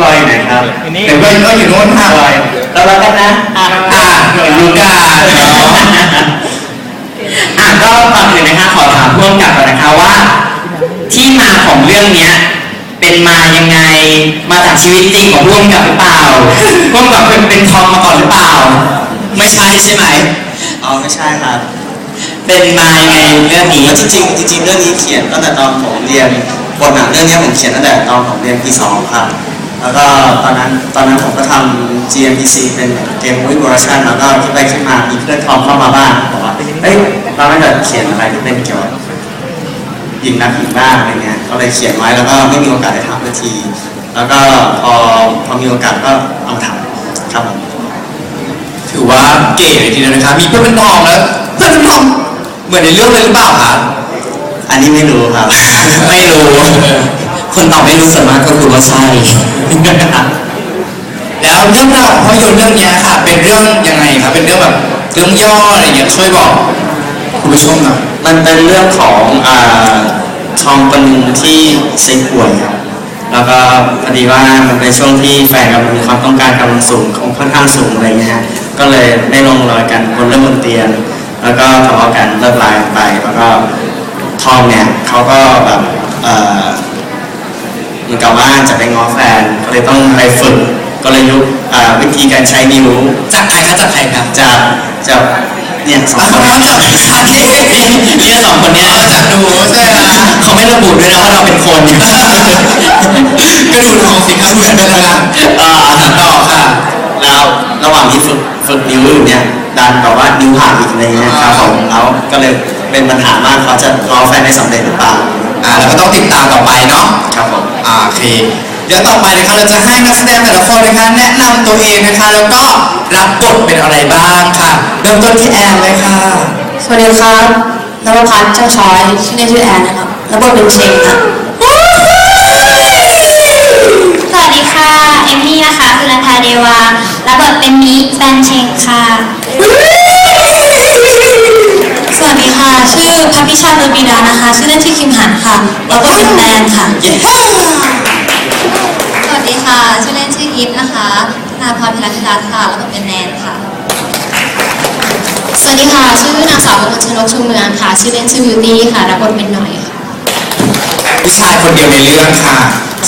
บอยอยู่ไหนครับเดี๋ยวก็ก็อยู่โน่นค่ะบอยเรารักกันนะอะอ่าลูกาเนาะอะก็ก่อนอื่นนะคะขอถามพ่วงกับก่อนนะคะว่า ที่มาของเรื่องเนี้ยเป็นมายังไงมาจากชีวิตจริงของพ่วงกับหรือเปล่าพ่วงกับเป็นเป็นทอมมาก่อนหรือเปล่า ไม่ใช่ใช่ไหมอ๋อไม่ใช่ครับเป็นมายังไงเรื่องนี้ จริงๆจริงๆเรื่องนี้เขียนตั้งแต่ตอนผมเรียน บทหนังเรื่องนี้ผมเขียนตั้งแต่ตอนผมเรียนปีสองครับแล้วก็ตอนนั้นตอนนั้นผมก็ทำ GMPC เป็นเกมวิ o r ชันแล้วก็คิดไปคิดมามีเพื่อนทอมเข้ามาบ้างบอกว่าเฮ้ยเราไม่จะเขียนอะไรที่เป็นเกี่ยวกับหญิงนักหญิงบ้างอะไรเงี้ยก็เลยเขียนไว้แล้วก็ไม่มีโอกาสได้ทำสักที แล้วก็พอพอมีโอกาสก็เอามาทำครับผมถือว่าเก๋เลยทีเดียวนะคะมีเพื่อนเป็นทองแล้วเพื่อนเป็นทองเหมือนในเรื่องเลยหรือเปล่าครับ อันนี้ไม่รู้ครับ ไม่รู้ คนตอบไม่รู้ส่วนมากก็คือว่าใช่ แล้วเรื่องราวของภาพยนตร์เรื่องเนี้ยค่ะ เป็นเรื่องยังไงครับ เป็นเรื่องแบบเรื่องย่ออะไรอย่างเงี้ยช่วยบอกคุณผู้ชมหน่อยมันเป็นเรื่องของอาทองคนหนึ่งที่เซ็งป่วยครับแล้วก็พอดีว่ามันเป็นช่วงที่แฟนกำลังมีความต้องการกำลังสูงของค่อนข้างสูงอะไรเงี้ยฮะก็เลยได้ลงรอยกันบนเรื่องบนเตียง แล้วก็ทะเลาะกันเลิกลากันไป แล้วก็ ทองเนี่ยเขาก็แบบเอ่อเหมือนกับว่าจะไปง้อแฟนก็เลยต้องไปฝึกกลยุทธ์อ่าวิธีการใช้นิ้วจากใครครับจากใครครับจากจากเนี่ยสองอ๋อคนจากพี่ชาเทเนี่ยสองคนเนี้ยจากหนูใช่ไหมคะเขาไม่ระบุด้วยนะว่าเราเป็นคนก็ดูทองสิครับเหมือนกันนะคะเอ่อต่อค่ะแล้วระหว่างที่ฝึกฝึกนิ้วอยู่เนี่ยดันแบบว่านิ้วหักอีกอะไรเงี้ยครับผมแล้วก็เลย เป็นปัญหามากเขาจะรอแฟนได้สำเร็จหรือเปล่าอ่าแล้วก็ต้องติดตามต่อไปเนาะครับผมอ่าโอเค เดี๋ยวต่อไปนะคะเราจะให้นักแสดงแต่ละคนนะคะแนะนำตัวเองนะคะ แล้วก็รับบทเป็นอะไรบ้างค่ะเริ่มต้นที่แอนเลยค่ะสวัสดีครับนวพัฒน์เจ้าช้อยชื่อเล่นชื่อแอนนะครับแล้วบทเป็นเชงครับสวัสดีค่ะ เอมมี่นะคะคือนันทาเดวา รับบทเป็นมิแฟนเชงค่ะสวัส ดีค่ะ ชื่อพัพิชาเดอร์บีดานะคะ ชื่อเล่นชื่อคิมหันค่ะแล้วบทเป็นแนนค่ะ สวัสดีค่ะ ชื่อเล่นชื่อยิปนะคะนาพรพิรัชรัตน์ค่ะรับบทเป็นแนนค่ะ สวัสดีค่ะ ชื่อนางสาวกมลชนกชูเมืองค่ะ ชื่อเล่นชื่อวิวตี้ค่ะ รับบทเป็นหน่อยค่ะ ผู้ชายคนเดียวในเรื่องค่ะ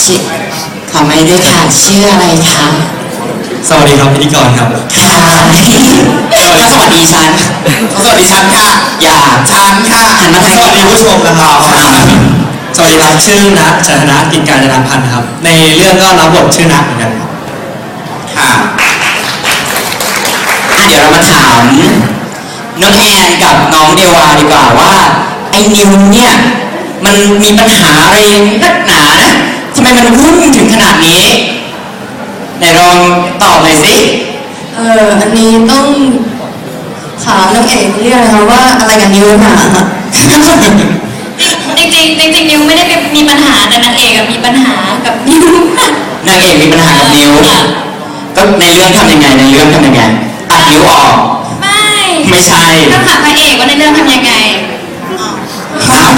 ชื่อขอไม่ด้วยค่ะ ชื่ออะไรคะ สวัสดีครับพิธีกรครับ ค่ะถ้าสวัสดีฉันสวัสดีฉันค่ะ อย่าฉันค่ะหันมาทางสวัสดีผู้ชมนะคะสวัสดีครับชื่อนัทจันทนะกิจการจนาพันธ์ครับ ในเรื่องก็รับบทชื่อนัทเหมือนกันครับค่ะอะเดี๋ยวเรามาถามน้องแอนกับน้องเดวาดีกว่าว่า ไอ้นิวเนี่ยมันมีปัญหาอะไรนักหนานะทำไมมันวุ่นถึงขนาดนี้ ไหนลองตอบหน่อยสิเอออันนี้ต้องถามน้องเอกเรียกนะคะว่าอะไรกับนิ้วหนาจริงๆจริงๆนิวไม่ได้มีปัญหาแต่นางเอกอะมีปัญหากับนิวนางเอกมีปัญหากับนิ้วก็ในเรื่องทำยังไงในเรื่องทำยังไงตัดนิ้วออก ไม่ไม่ใช่ต้องถามพระเอกว่าในเรื่องทำยังไงอ๋ออ้าว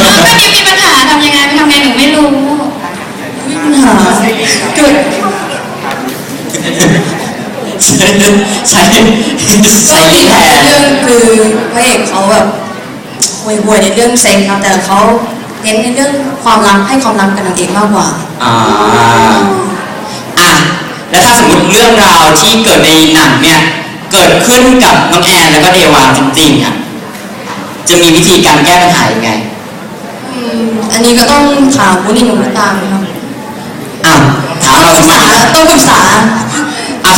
เออก็นิวมีปัญหาทำยังไงไม่ทำไงหนูไม่รู้ ปัญหาเกิด ใช้ ใช้ใช้ลิ้นแทนเรื่องคือพระเอกเขาแบบห่วยๆในเรื่องเซ็กครับแต่เขาเน้นในเรื่องความรักให้ความรักกับนางเอกมากกว่าอ่าอะแล้วถ้าสมมติเรื่องราวที่เกิดในหนังเนี่ยเกิดขึ้นกับน้องแอนแล้วก็เดวาจริงๆอะจะมีวิธีการแก้ปัญหายังไงอืมอันนี้ก็ต้องถามวุ้นิหนุ่มตามครับอ้าวถามเราทำไมต้องปรึกษาอ้าว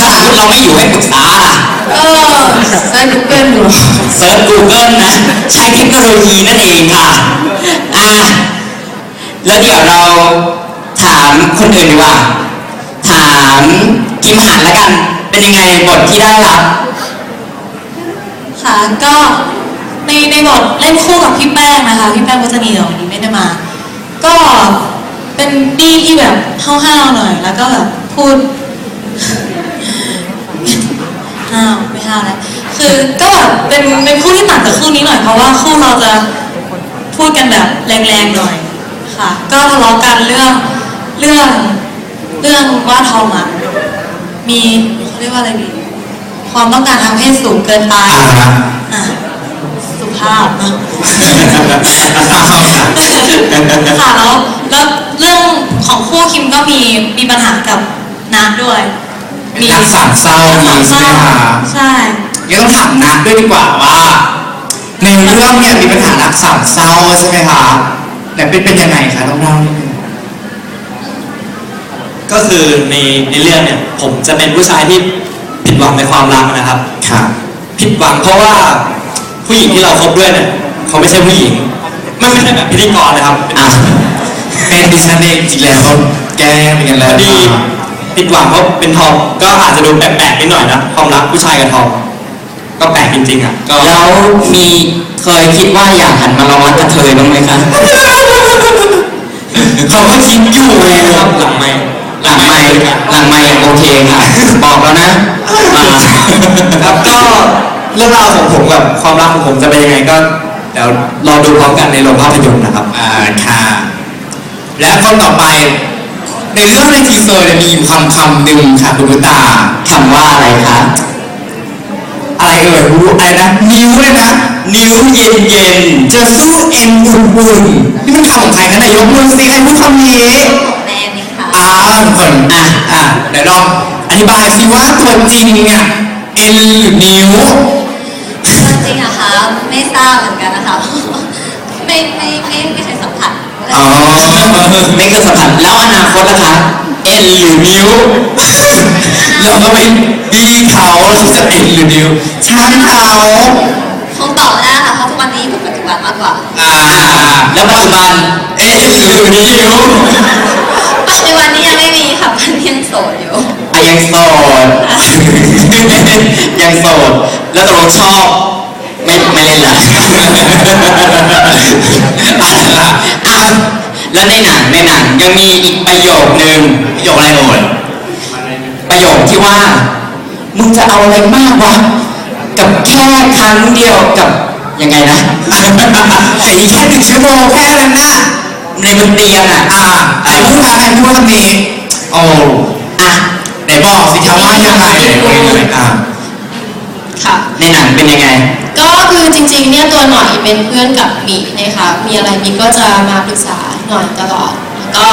ถ้าสมมติเราไม่อยู่ให้ปรึกษาล่ะก็เซิร์ชกูเกิลดูเซิร์ช Google นะ ใช้เทคโนโลยีนั่นเองค่ะอะ แล้วเดี๋ยวเราถามคนอื่นดีกว่า ถามกิมหันแล้วกัน เป็นยังไงบทที่ได้รับ ค่ะก็ในในบทเล่นคู่กับพี่แป้งนะคะพี่แป้งวัฒนีเดี๋ยววันนี้ไม่ได้มา ก็เป็นดีที่แบบห้าวๆหน่อย แล้วก็แบบพูด ห้าวไม่ห้าวแล้วคือก็แบบเป็นเป็นคู่ที่ต่างจากคู่นี้หน่อยเพราะว่าคู่เราจะพูดกันแบบแรงๆหน่อยค่ะ ก็ทะเลาะกันเรื่องเรื่องเรื่องว่าทอมอะมีเขาเรียกว่าอะไรดีความต้องการทางเพศสูงเกินไปอ่าฮะอะสุภาพเนอะอ่าครับค่ะแล้วแล้วเรื่องของคู่คิมก็มีมีปัญหากับนัทด้วย เป็นรักสามเศร้ามีใช่ไหมคะใช่ยังต้องถามนัดด้วยดีกว่าว่า ในเรื่องเนี่ยมีปัญหารักสามเศร้าใช่ไหมคะแต่เป็นเป็นยังไงคะต้องเล่านิดนึงก็คือในในเรื่องเนี่ยผมจะเป็นผู้ชายที่ผิดหวังในความรักนะครับ ค่ะผิดหวังเพราะว่าผู้หญิงที่เราคบด้วยเนี่ยเขาไม่ใช่ผู้หญิงไม่ไม่ใช่แบบพิธีกรนะครับอะเป็นดิฉันเองจริงแล้วแกเป็นกันพแล้วอดี ผิดหวังเพราะเป็นทอมก็อาจจะดูแปลกๆนิดหน่อยนะความรักผู้ชายกับทอมก็แปลกจริงๆอะก็แล้วมีเคยคิดว่าอยากหันมาลองรักกระเทยบ้างไหมคะเขาก็คิดอยู่ไงครับหลังไม่หลังไม่หลังไม่โอเคค่ะบอกแล้วนะมาครับก็เรื่องราวของผมกับความรักของผมจะเป็นยังไงก็เดี๋ยวรอดูพร้อมกันในโรงภาพยนตร์นะครับอ่าค่ะและคนต่อไป ในเรื่องในทีเซอร์เนี่ยมีอยู่คำคำหนึ่งค่ะคุณบุตาคำว่าอะไรคะอะไรเอ่ยรู้อะไรนะ นิ้วเลยนะ นิ้วเย็นเย็นจะสู้เอ็นอุ่นๆนี่มันคำของใครคะนายกมือสิใครพูดคำนี้แม่นี่ค่ะอ่าทุกคนอะอะเดี๋ยวลองอธิบายสิว่าตัวจริงเนี่ยเอ็นหรือนิ้วจริงอะคะไม่ทราบเหมือนกันนะคะไม่ไม่ไม่ไม่เคยสัมผัส อ๋อไม่เคยสัมผัสแล้วอนาคตล่ะคะ เอ็นหรือนิ้ว เราก็ไปดีเขาเราจะเอ็นหรือนิ้วช่างเขาคงตอบไม่ได้ค่ะเพราะทุกวันนี้อยู่ปัจจุบันมากกว่าอ่า แล้วปัจจุบันเอ็นหรือนิ้วปัจจุบันนี้ยังไม่มีค่ะมันยังโสดอยู่อะยังโสด ยังโสด แล้วตกลงชอบ ไม่ไม่เล่นละอะ แล้วในหนังในหนังยังมีอีกประโยคนึงประโยคอะไรเอ่ยประโยคที่ว่า มึงจะเอาอะไรมากวะกับแค่ครั้งเดียวกับยังไงนะแต่อีกแค่หนึ่งชั่วโมงแค่นั้นนะในบนเตียงอะอ่าใครพูดคะใครพูดคำนี้โอ้อะไหนบอกสิคะว่ายังไงไหนว่ายังไงอ่าค่ะในหนังเป็นยังไง ก็คือจริงๆเนี่ยตัวหน่อยเป็นเพื่อนกับหมีนะคะมีอะไรหมีก็จะมาปรึกษา หน่อยตลอดก็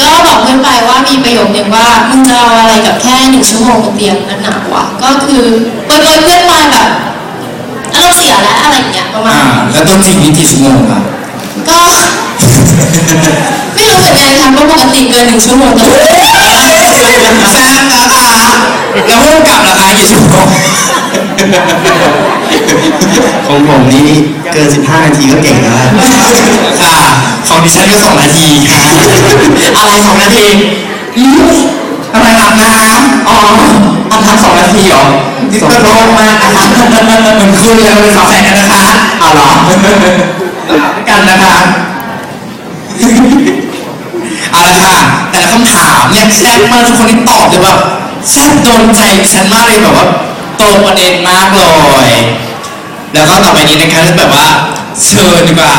ก็บอกเพื่อนไปว่ามีประโยคนึงว่ามึงจะเอาอะไรกับแค่หนึ่งชั่วโมงบนเตียงนั่นหนาวะก็คือโปรยๆเพื่อนมาแบบอารมณ์เสียแล้วอะไรอย่างเงี้ยประมาณอ่านั้นแล้วตัวจริงนี่กี่ชั่วโมงครับก็ ไม่รู้เหมือนกันค่ะเพราะปกติเกินหนึ่งชั่วโมงแต่ว่าแซมนะคะแล้วพูดกลับราคากี่ชั่วโมง ของผมนี่เกิน 15 นาทีก็เก่งแล้วค่ะของดิฉันก็สองนาทีค่ะอะไรสองนาทีทำไมอาบน้ำอ๋ออาบน้ำสองนาทีเหรอนี่ก็โล่งมากนะคะมันคุณแล้วเป็นฝาแฝดกันนะคะเอาเหรออาบด้วยกันนะคะเอาละค่ะ แต่ละคำถามเนี่ยแซ่บมากทุกคนที่ตอบเลยแบบแซ่บโดนใจดิฉันมากเลยแบบว่า ตรงประเด็นมากเลย แล้วก็ต่อไปนี้นะคะจะแบบว่า เชิญดีกว่า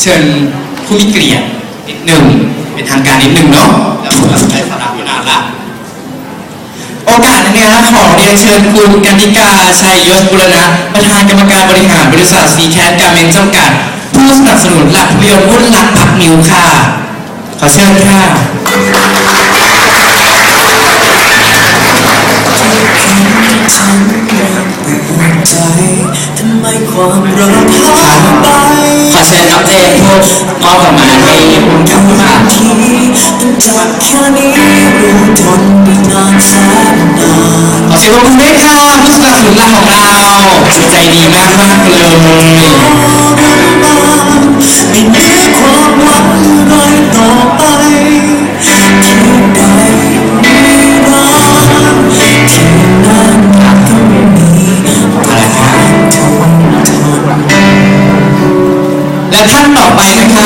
เชิญผู้มีเกียรตินิดหนึ่งเป็นทางการนิดหนึ่งเนาะแล้วผมก็ใช้สาระอยู่นานละโอกาสนี้นะขอเรียนเชิญคุณกันิกาชัยยศบุรณะประธานกรรมการบริหารบริษัทซีแคสการเมนจำกัด ผู้สนับสนุนหลักภาพยนตร์หุ้นหลักพักนิวค่ะ ขอเชิญค่ะ ความรักหายไปขอเชิญน้องเจมส์พูดมอบดอกไม้ให้คุณกับคุณค่ะทีต้องจากแค่นี้รู้ทนไปนานแสนนานขอเสียงปรบมือด้วยค่ะผู้สนับสนุนหลักของเราใจดีมากมากเลย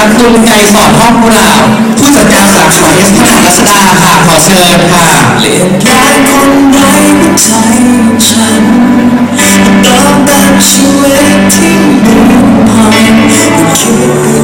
คะคุณไกรสอนห้องกุหลาบผู้จัดการสาขาเอสพนารัศดาค่ะ ขอเชิญค่ะเปลี่ยนแปลงคนไร้ใจฉันตอบแบบชีวิตที่มีพันคิด